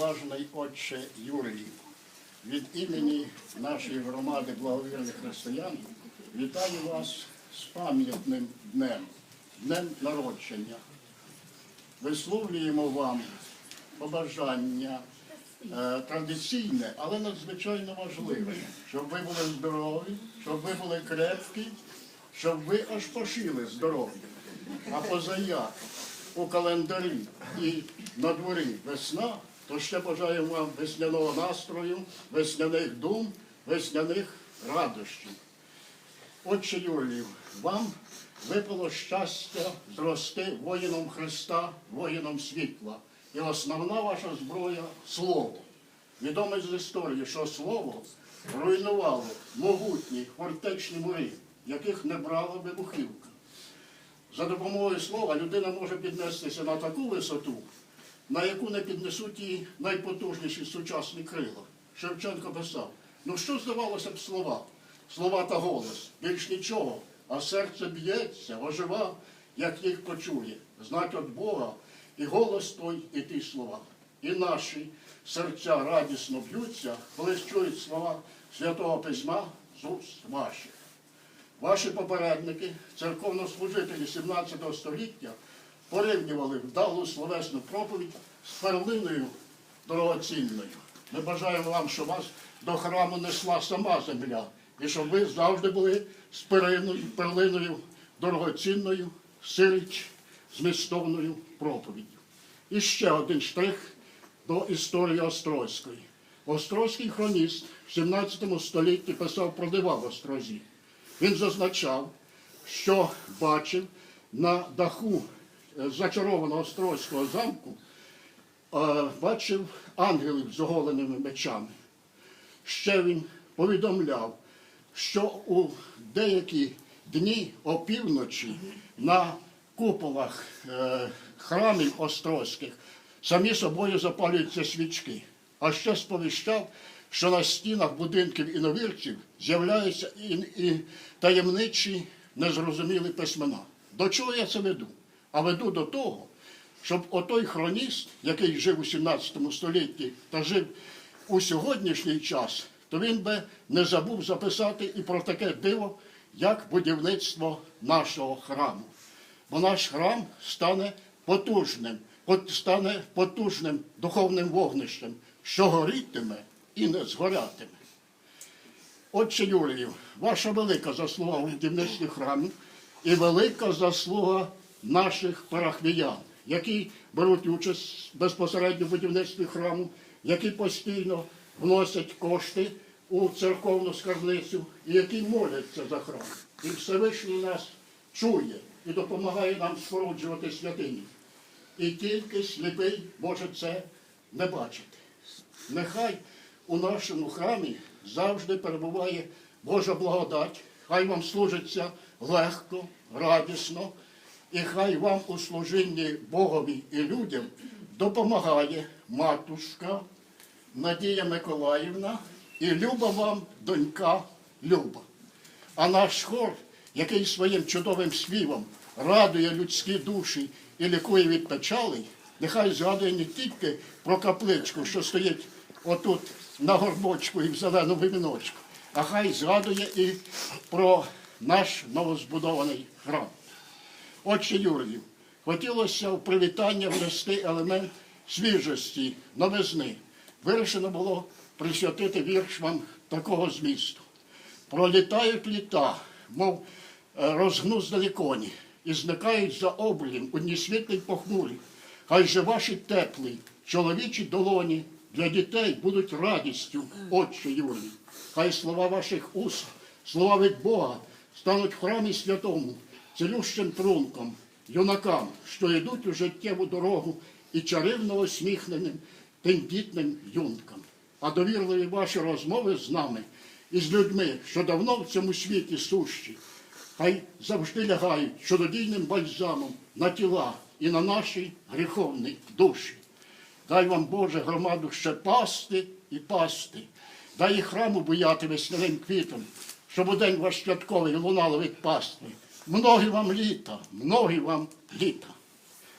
Вельможний отче Юрій, від імені нашої громади благовірних християн вітаю вас з пам'ятним днем, днем народження. Висловлюємо вам побажання е, традиційне, але надзвичайно важливе, щоб ви були здорові, щоб ви були крепкі, щоб ви аж пошили здоров'я. А позаяк у календарі і на дворі весна, то ще бажаємо вам весняного настрою, весняних дум, весняних радощів. Отче Юрію, вам випало щастя зрости воїном Христа, воїном світла. І основна ваша зброя слово. Відомо з історії, що слово руйнувало могутні фортечні мури, яких не брала вибухівка. За допомогою слова людина може піднестися на таку висоту, на яку не піднесуть її найпотужніші сучасні крила. Шевченко писав: ну що здавалося б слова? Слова та голос, більш нічого, а серце б'ється, ожива, як їх почує, знать від Бога, і голос той, і ті слова. І наші серця радісно б'ються, коли чують слова Святого Письма з уст ваших. Ваші попередники, церковнослужителі 17 століття, порівнювали вдалу словесну проповідь з перлиною дорогоцінною. Ми бажаємо вам, щоб вас до храму несла сама земля, і щоб ви завжди були з перлиною, дорогоцінною, сиріч, змістовною проповіддю. І ще один штрих до історії Острозької. Острозький хроніст в 17 столітті писав про дива в Острозі. Він зазначав, що бачив на даху е, зачарованого Острозького замку, бачив ангелів з оголеними мечами. Ще він повідомляв, що у деякі дні опівночі на куполах е, храмів острозьких самі собою запалюються свічки. А ще сповіщав, що на стінах будинків іновірців з'являються і, і таємничі незрозумілі письмена. До чого я це веду? А веду до того, щоб отой хроніст, який жив у 17 столітті та жив у сьогоднішній час, то він би не забув записати і про таке диво, як будівництво нашого храму. Бо наш храм стане потужним, от стане потужним духовним вогнищем, що горітиме і не згорятиме. Отче Юрію, ваша велика заслуга у будівництві храму і велика заслуга наших парахвіян, які беруть участь безпосередньо в будівництві храму, які постійно вносять кошти у церковну скарбницю і які моляться за храм. І Всевишній нас чує і допомагає нам споруджувати святині. І тільки сліпий може це не бачити. Нехай у нашому храмі завжди перебуває Божа благодать, хай вам служиться легко, радісно, і хай вам у служінні Богові і людям допомагає матушка Надія Миколаївна і люба вам донька Люба. А наш хор, який своїм чудовим співом радує людські душі і лікує від печалей, нехай згадує не тільки про капличку, що стоїть отут на горбочку і в зеленому віночку, а хай згадує і про наш новозбудований храм. Отче Юрію, хотілося в привітання внести елемент свіжості, новизни. Вирішено було присвятити вірш вам такого змісту. Пролітають літа, мов е, розгнуздалі коні, і зникають за обрієм у дні світлі похмурі. Хай же ваші теплі чоловічі долоні для дітей будуть радістю, Отче Юрій. Хай слова ваших уст, слова від Бога стануть в храмі святому, цілющим трунком, юнакам, що йдуть у життєву дорогу і чаривно усміхненим тендітним юнкам. А довірливі ваші розмови з нами і з людьми, що давно в цьому світі сущі, хай завжди лягають чудодійним бальзамом на тіла і на наші гріховні душі. Дай вам, Боже, громаду ще пасти і пасти. Дай і храму буяти весняним квітом, щоб у день ваш святковий лунало від пастви. Многі вам літа, многі вам літа.